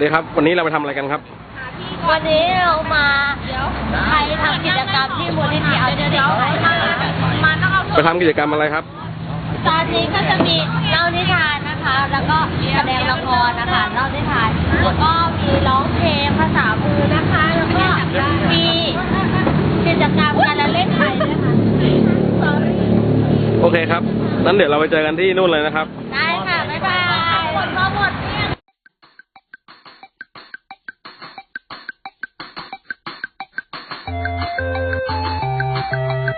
ดีครับ วันนี้เราไปทำอะไรกันครับ วันนี้เรามาใครทำกิจกรรมที่มูลนิธิเอาเดี๋ยวมามาต้องเอาไปทำกิจกรรมอะไรครับ ตอนนี้ก็จะมีเล่านิทานนะคะ แล้วก็แสดงละครนะคะเล่านิทานแล้วก็มีร้องเพลงภาษามือนะคะ แล้วก็มีกิจกรรมการละเล่นไทยด้วยค่ะโอเคครับ นั้นเดี๋ยวเราไปเจอกันที่นู่นเลยนะครับได้ ส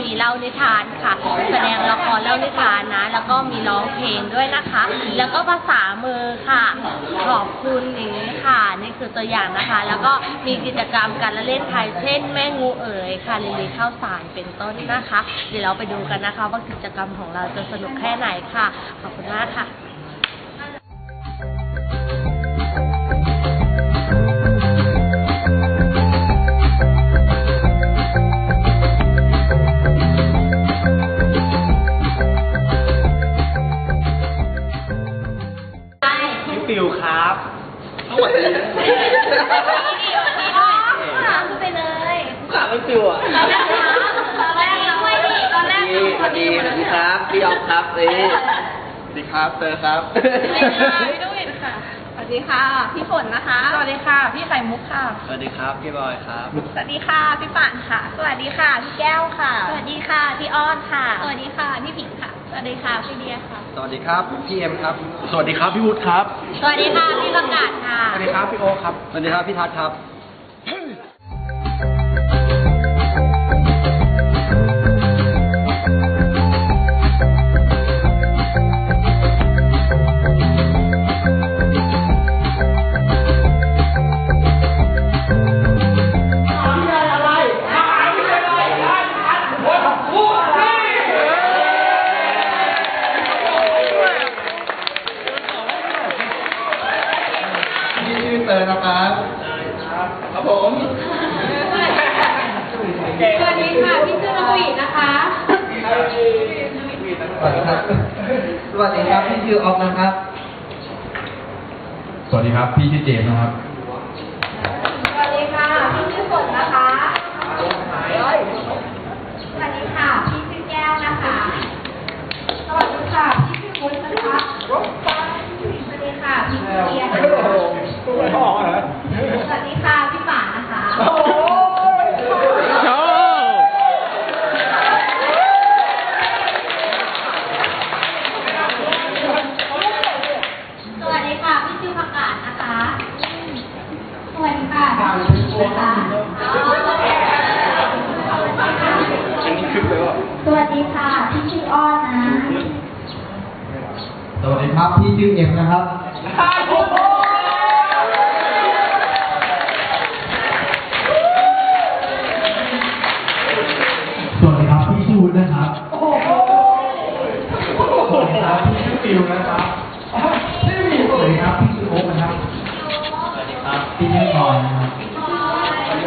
มีเล่านิทานค่ะ แสดงละครเล่านิทานนะ แล้วก็มีร้องเพลงด้วยนะคะ แล้วก็ภาษามือค่ะ ขอบคุณอย่างนี้ค่ะ นี่คือตัวอย่างนะคะ แล้วก็มีกิจกรรมการละเล่นไทยเช่น แม่งูเอ๋ยค่ะลิลีข้าวสารเป็นต้นนะคะ เดี๋ยวเราไปดูกันนะคะ ว่ากิจกรรมของเราจะสนุกแค่ไหนค่ะ ขอบคุณมากค่ะ พี่ดุยค่ะ สวัสดีค่ะ พี่ฝนนะคะ สวัสดีค่ะ พี่ไข่มุกค่ะ สวัสดีครับพี่บอยครับ สวัสดีค่ะ พี่ป่านค่ะ สวัสดีค่ะ พี่แก้วค่ะ สวัสดีค่ะ พี่อ้อนค่ะ สวัสดีค่ะ พี่ผิงค่ะ สวัสดีค่ะ พี่เดียค่ะ สวัสดีครับพี่เอ็มครับ สวัสดีครับพี่วุฒิครับ สวัสดีค่ะ พี่ประกาศค่ะ สวัสดีครับพี่โอครับ สวัสดีครับพี่ทัศน์ครับ เตอร์นะครับ ครับผมสวัสดีค่ะพี่ชื่อนวีนะคะสวัสดีครับ สวัสดีครับพี่ชื่อออฟนะครับ สวัสดีครับ พี่ชื่อเจมส์นะครับ สวัสดีค่ะ พี่ชื่อฝนนะคะ สวัสดีค่ะ พี่ชื่อแก้วนะคะ สวัสดีค่ะ พี่ชื่อวุ้นนะคะ สวัสดีค่ะ พี่ชื่อเดียนะคะ ส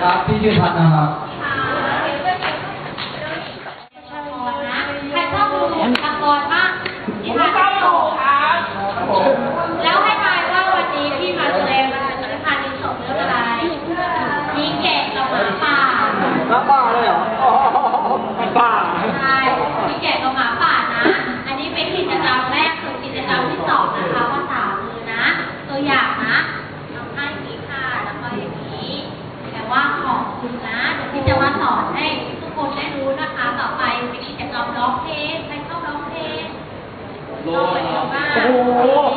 สวัสดีครับ พี่ชื่อทัศน์นะครับ ใครชอบดูละครบ้างนิทานที่โตแล้วให้ทายว่าวันนี้พี่มาแสดงนิทานที่โตเรื่องอะไรมีแกะกับหมาป่า น้าป้าเลยเหรอป้า ใช่มีแกะกับหมาป่านะ อันนี้เป็นกิจกรรมแรกส่วนกิจกรรมที่สองนะคะภาษามือนะ ตัวอย่างนะทำให้อย่างนี้ค่ะแล้วก็อย่างนี้ แต่ว่าของคุณนะเดี๋ยวพี่จะมาสอนให้ทุกคนได้รู้นะคะ ต่อไปเป็นกิจกรรมร้องเพลงใครชอบร้องเพลงร้องไป เยอะมาก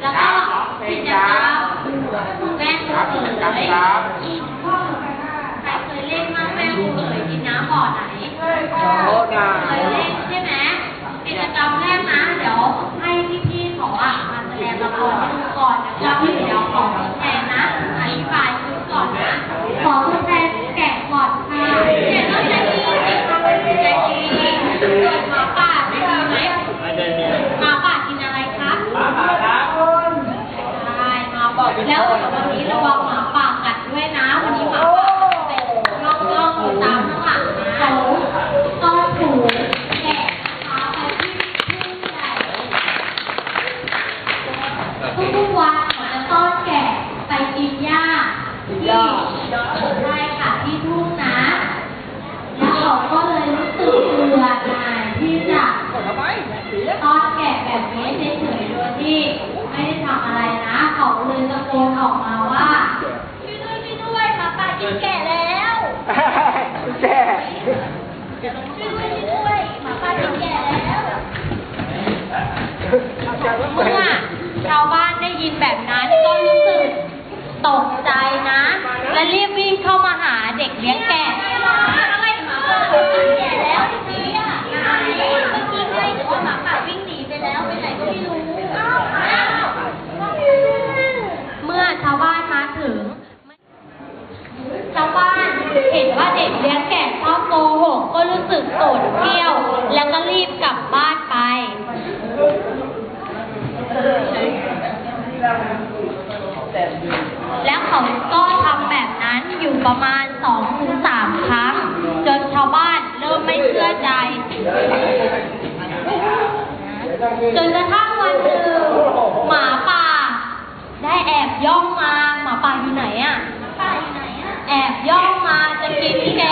แล้วก็กิจกรรมแม่ครูเอ๋ยใครเคยเล่นบ้างแม่ครูเอ๋ยกินน้ำบ่อไหน โอ้นา เคยเล่นใช่ไหมกิจกรรมแรกนะ เดี๋ยวให้พี่ๆเขาอะมาแสดงละครให้ดูก่อนแล้วก็เดี๋ยวขอคุณแทนนะอธิบายชุดก่อนนะ ขอคุณแทนแกะก่อนค่ะแกะต้องใจดีใจดีส่วนหมาป่าใจดีไหม ไม่ได้มี หมาป่ากินอะไรคะหมาป่าครับใช่ หมาป่าแล้ววันนี้ระวัง ตกใจนะ และรีบวิ่งเข้ามาหาเด็กเลี้ยงแกะอะไรมาแล้วทีนี้อะไหนเมื่อกี้ไงแต่ว่าหมาป่าวิ่งหนีไปแล้วไปไหนก็ไม่รู้เมื่อชาวบ้านมาถึง ชาวบ้านเห็นว่าเด็กเลี้ยงแกะชอบโกหกก็รู้สึกโกรธเกรี้ยว แล้วก็รีบกลับบ้านไป แล้วเขาก็ทำแบบนั้นอยู่ประมาณสองถึงสามครั้ง จนชาวบ้านเริ่มไม่เชื่อใจ จนกระทั่งวันหนึ่งหมาป่า ได้แอบย่องมาหมาป่าอยู่ไหนอะแอบย่องมาจะกินแก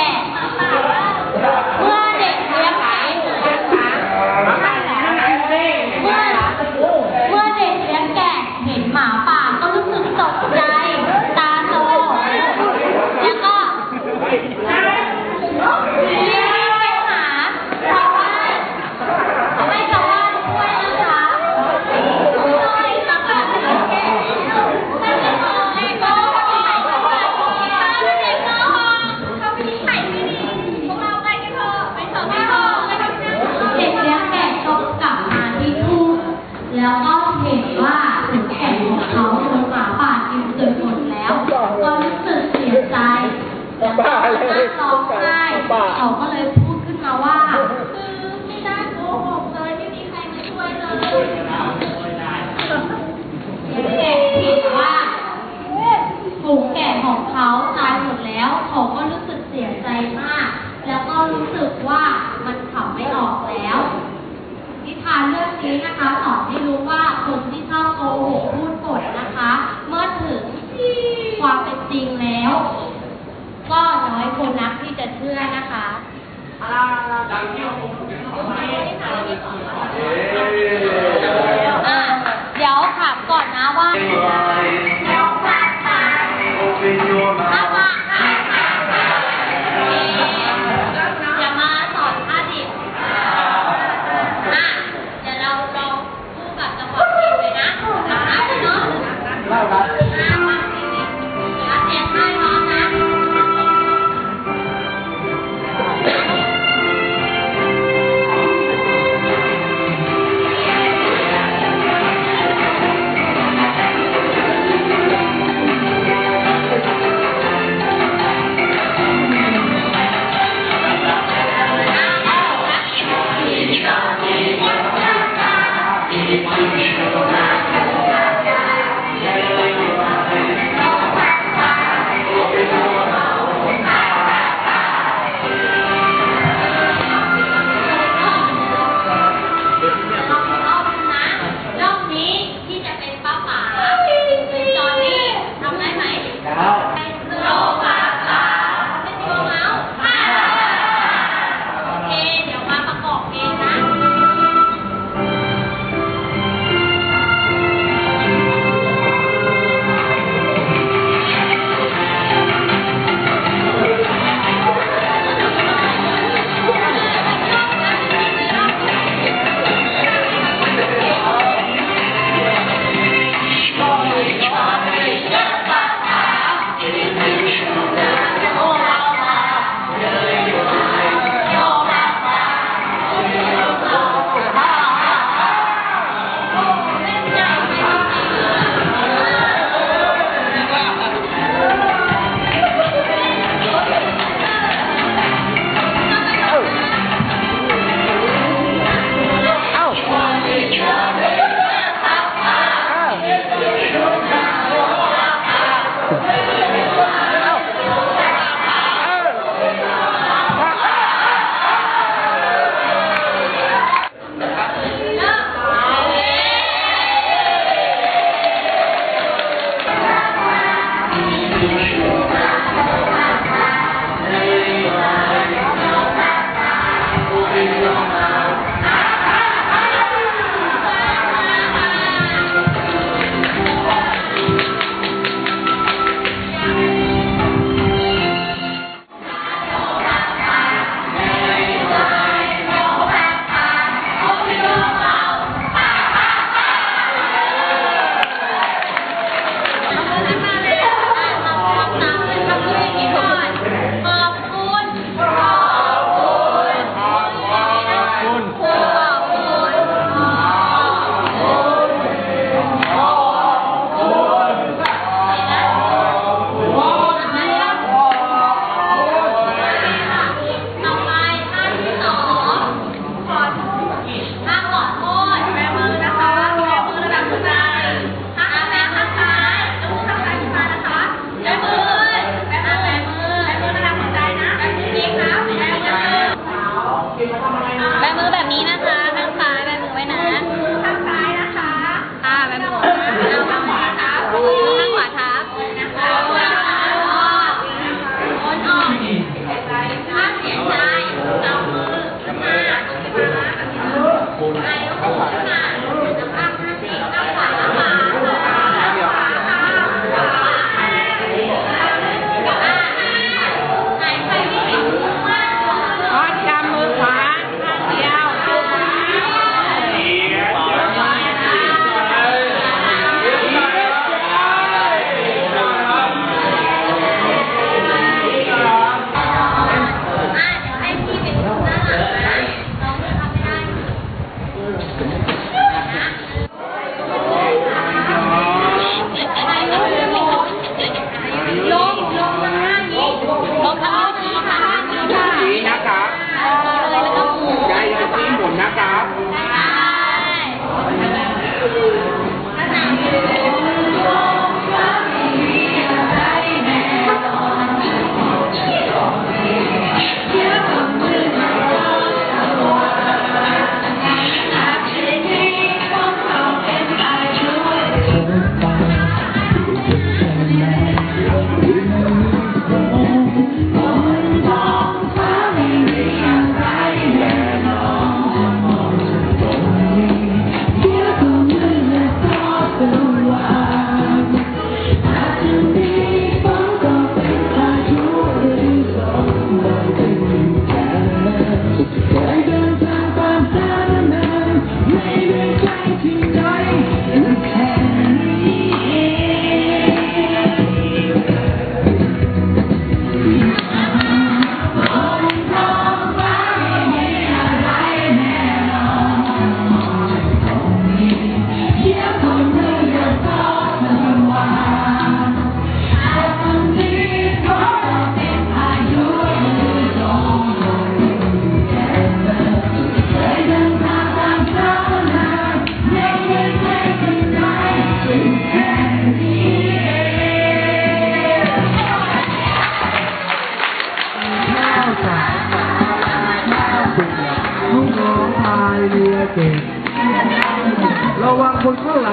คนข้างห